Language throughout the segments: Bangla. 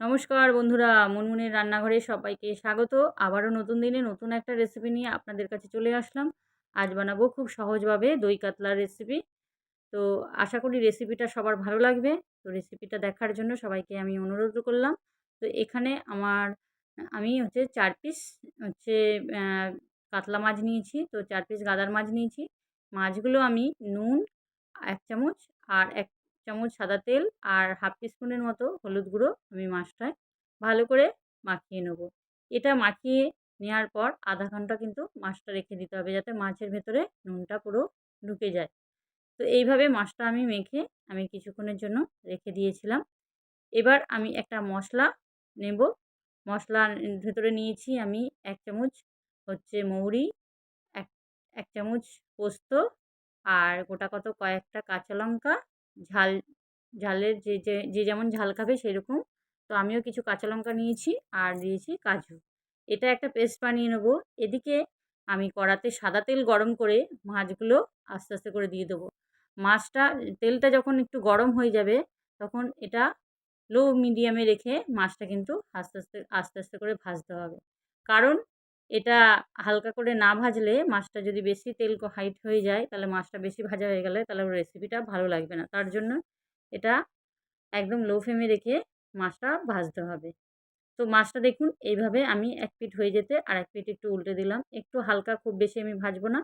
নমস্কার বন্ধুরা, মুনমুনের রান্নাঘরে সবাইকে স্বাগত। আবারও নতুন দিনে নতুন একটা রেসিপি নিয়ে আপনাদের কাছে চলে আসলাম। আজ বানাবো খুব সহজভাবে দই কাতলার রেসিপি তো আশা করি রেসিপিটা সবার ভালো লাগবে। তো রেসিপিটা দেখার জন্য সবাইকে আমি অনুরোধ করলাম। তো এখানে আমার, আমি হচ্ছে চার পিস হচ্ছে কাতলা মাছ নিয়েছি। তো চার পিস গাদার মাছ নিয়েছি। মাছগুলো আমি নুন, এক চামচ আর এক চামচ সাদা তেল আর হাফ টিস্পুনের মতো হলুদ গুঁড়ো আমি মাছটায় ভালো করে মাখিয়ে নেব। এটা মাখিয়ে নেওয়ার পর আধা ঘণ্টা কিন্তু মাছটা রেখে দিতে হবে যাতে মাছের ভেতরে নুনটা পুরো ঢুকে যায়। তো এইভাবে মাছটা আমি মেখে আমি কিছুক্ষণের জন্য রেখে দিয়েছিলাম। এবার আমি একটা মশলা নেব। মশলার ভেতরে নিয়েছি আমি এক চামচ হচ্ছে মৌরি, এক এক চামচ পোস্ত আর গোটা কত কয়েকটা কাঁচা লঙ্কা ঝাল, ঝালের যে যে যে যেমন ঝাল খাবে সেরকম। তো আমিও কিছু কাঁচা লঙ্কা নিয়েছি আর দিয়েছি কাজু। এটা একটা পেস্ট বানিয়ে নেব। এদিকে আমি কড়াতে সাদা তেল গরম করে মাছগুলো আস্তে আস্তে করে দিয়ে দেবো। মাছটা, তেলটা যখন একটু গরম হয়ে যাবে, তখন এটা লো মিডিয়ামে রেখে মাছটা কিন্তু আস্তে আস্তে আস্তে আস্তে করে ভাজতে হবে। কারণ এটা হালকা করে না ভাজলে মাছটা যদি বেশি তেল হাইট হয়ে যায়, তাহলে মাছটা বেশি ভাজা হয়ে গেলে তাহলে রেসিপিটা ভালো লাগবে না। তার জন্য এটা একদম লো ফ্লেমে রেখে মাছটা ভাজতে হবে। তো মাছটা দেখুন, এইভাবে আমি এক পিঠ হয়ে যেতে আর এক পিঠ একটু উল্টে দিলাম। একটু হালকা, খুব বেশি আমি ভাজবো না।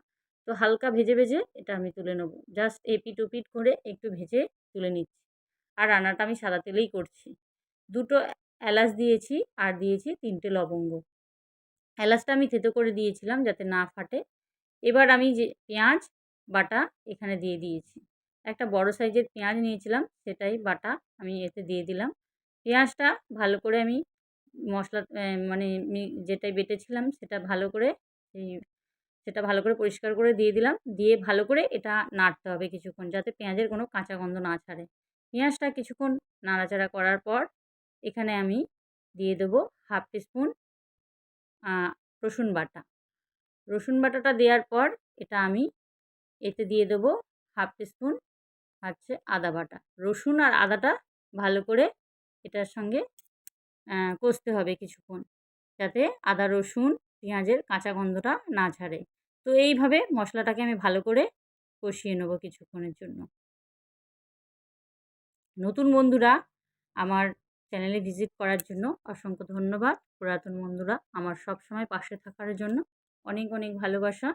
তো হালকা ভেজে ভেজে এটা আমি তুলে নেব। জাস্ট এ এপিট ওপিট করে একটু ভেজে তুলে নিচ্ছি। আর রান্নাটা আমি সাদা তেলেই করছি। দুটো এলাচ দিয়েছি আর দিয়েছি তিনটে লবঙ্গ। এলাচটা আমি থেতো করে দিয়েছিলাম যাতে না ফাটে। এবার আমি যে পেঁয়াজ, বাটা এখানে দিয়ে দিয়েছি। একটা বড় সাইজের পেঁয়াজ নিয়েছিলাম, সেটাই বাটা আমি এতে দিয়ে দিলাম। পেঁয়াজটা ভালো করে আমি মশলা মানে যেটাই বেটেছিলাম সেটা ভালো করে সেটা ভালো করে পরিষ্কার করে দিয়ে দিলাম। দিয়ে ভালো করে এটা নাড়তে হবে কিছুক্ষণ যাতে পেঁয়াজের কোনো কাঁচা গন্ধ না ছাড়ে। পেঁয়াজটা কিছুক্ষণ নাড়াচাড়া করার পর এখানে আমি দিয়ে দেবো হাফ টিস্পুন রসুন বাটা। রসুন বাটাটা দেওয়ার পর এটা আমি এতে দিয়ে দেবো হাফ টিস্পুন হচ্ছে আদা বাটা। রসুন আর আদাটা ভালো করে এটার সঙ্গে কষতে হবে কিছুক্ষণ যাতে আদা, রসুন, পেঁয়াজের কাঁচা গন্ধটা না ছাড়ে। তো এইভাবে মশলাটাকে আমি ভালো করে কষিয়ে নেব কিছুক্ষণের জন্য। নতুন বন্ধুরা, আমার চ্যানেলে ভিজিট করার জন্য অসংখ্য ধন্যবাদ। পুরাতন বন্ধুরা, আমার সব সময় পাশে থাকার জন্য অনেক অনেক ভালোবাসা।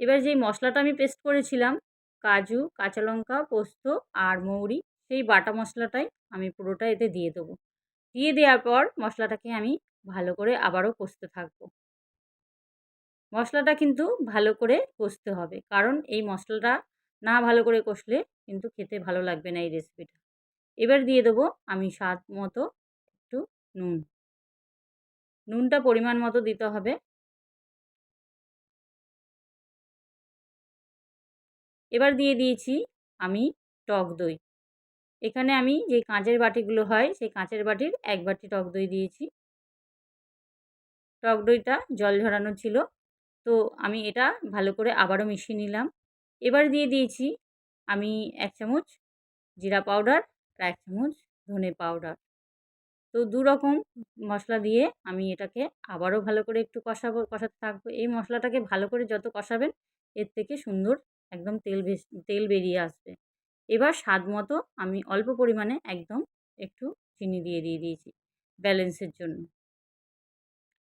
এবার যেই মশলাটা আমি পেস্ট করেছিলাম, কাজু, কাঁচা লঙ্কা, পোস্ত আর মৌরি, সেই বাটা মশলাটাই আমি পুরোটা এতে দিয়ে দেবো। দিয়ে দেওয়ার পর মশলাটাকে আমি ভালো করে আবারও কষতে থাকব। মশলাটা কিন্তু ভালো করে কষতে হবে, কারণ এই মশলাটা না ভালো করে কষলে কিন্তু খেতে ভালো লাগবে না এই রেসিপিটা এবার দিয়ে দেবো আমি স্বাদ মতো একটু নুন। নুনটা পরিমাণ মতো দিতে হবে। এবার দিয়ে দিয়েছি আমি টক দই। এখানে আমি যে কাঁচের বাটিগুলো হয়, সেই কাঁচের বাটির এক বাটি টক দই দিয়েছি। টক দইটা জল ঝরানো ছিল, তো আমি এটা ভালো করে আবারও মিশিয়ে নিলাম। এবার দিয়ে দিয়েছি আমি এক চামচ জিরা পাউডার এক চামচ ধনে পাউডার তো দু রকম মশলা দিয়ে আমি এটাকে আবারও ভালো করে একটু কষাবো, কষাতে থাকব। এই মশলাটাকে ভালো করে যত কষাবেন, এর থেকে সুন্দর একদম তেল তেল বেরিয়ে আসবে। এবার স্বাদ মতো আমি অল্প পরিমাণে একদম একটু চিনি দিয়ে দিয়ে দিয়েছি ব্যালেন্সের জন্য।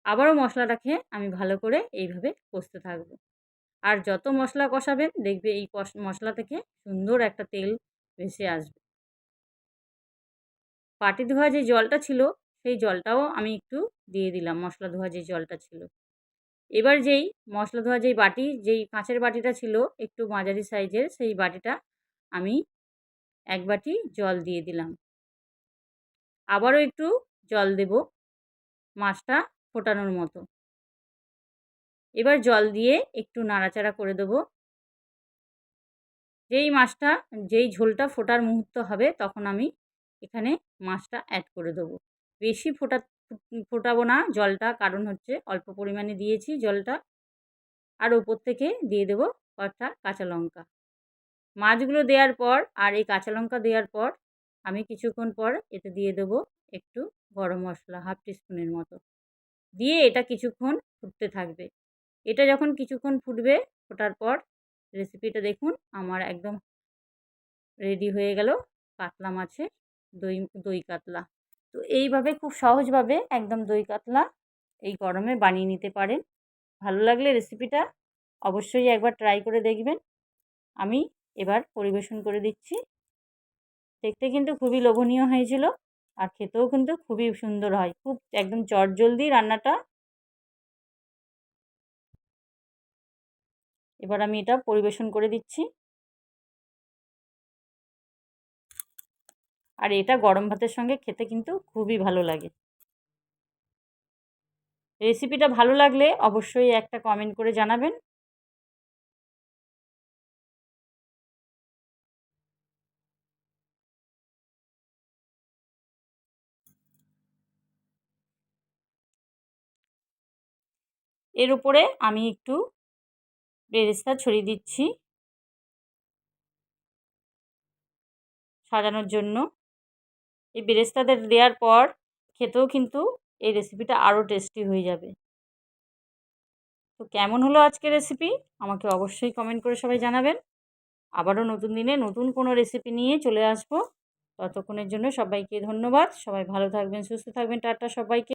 আবারও মশলাটাকে আমি ভালো করে এইভাবে কষতে থাকব। আর যত মশলা কষাবেন, দেখবে এই মশলা থেকে সুন্দর একটা তেল ভেসে আসবে। পাটি ধোয়া যে জলটা ছিল, সেই জলটাও আমি একটু দিয়ে দিলাম, মশলা ধোয়া যে জলটা ছিল। এবার যেই মশলা ধোয়া যেই বাটি, যেই কাঁচের বাটিটা ছিল একটু মাঝারি সাইজের, সেই বাটিটা আমি এক বাটি জল দিয়ে দিলাম। আবারও একটু জল দেব মাছটা ফোটানোর মতো। এবার জল দিয়ে একটু নাড়াচাড়া করে দেবো। যেই মাছটা, যেই ঝোলটা ফোটার মুহূর্ত হবে, তখন আমি এখানে মাছটা অ্যাড করে দেবো। বেশি ফোটা, ফোটাবো না, জলটা, কারণ হচ্ছে অল্প পরিমাণে দিয়েছি জলটা। আর ওপর থেকে দিয়ে দেবো কয়েকটা কাঁচা লঙ্কা। মাছগুলো দেওয়ার পর আর এই কাঁচা লঙ্কা দেওয়ার পর আমি কিছুক্ষণ পর এতে দিয়ে দেবো একটু গরম মশলা, হাফ টিস্পুনের মতো। দিয়ে এটা কিছুক্ষণ ফুটতে থাকবে। এটা যখন কিছুক্ষণ ফুটবে, ফোটার পর রেসিপিটা দেখুন, আমার একদম রেডি হয়ে গেল কাতলা মাছের দই দই কাতলা। তো এইভাবে খুব সহজভাবে একদম দই কাতলা এই গরমে বানিয়ে নিতে পারেন। ভালো লাগলে রেসিপিটা অবশ্যই একবার ট্রাই করে দেখবেন। আমি এবার পরিবেশন করে দিচ্ছি। দেখতে কিন্তু খুবই লোভনীয় হয়েছিল আর খেতেও কিন্তু খুবই সুন্দর হয়। খুব একদম চটজলদি রান্নাটা। এবার আমি এটা পরিবেশন করে দিচ্ছি। আর এটা গরম ভাতের সঙ্গে খেতে কিন্তু খুবই ভালো লাগে। রেসিপিটা ভালো লাগলে অবশ্যই একটা কমেন্ট করে জানাবেন। এর উপরে আমি একটু বেরেস্তা ছড়িয়ে দিচ্ছি। সাজানোর জন্য। এই বেরেস্তাদের দেওয়ার পর খেতেও কিন্তু এই রেসিপিটা আরও টেস্টি হয়ে যাবে। তো কেমন হলো আজকের রেসিপি আমাকে অবশ্যই কমেন্ট করে সবাই জানাবেন। আবারও নতুন দিনে নতুন কোনো রেসিপি নিয়ে চলে আসব। ততক্ষণের জন্য সবাইকে ধন্যবাদ। সবাই ভালো থাকবেন, সুস্থ থাকবেন। টাটা সবাইকে।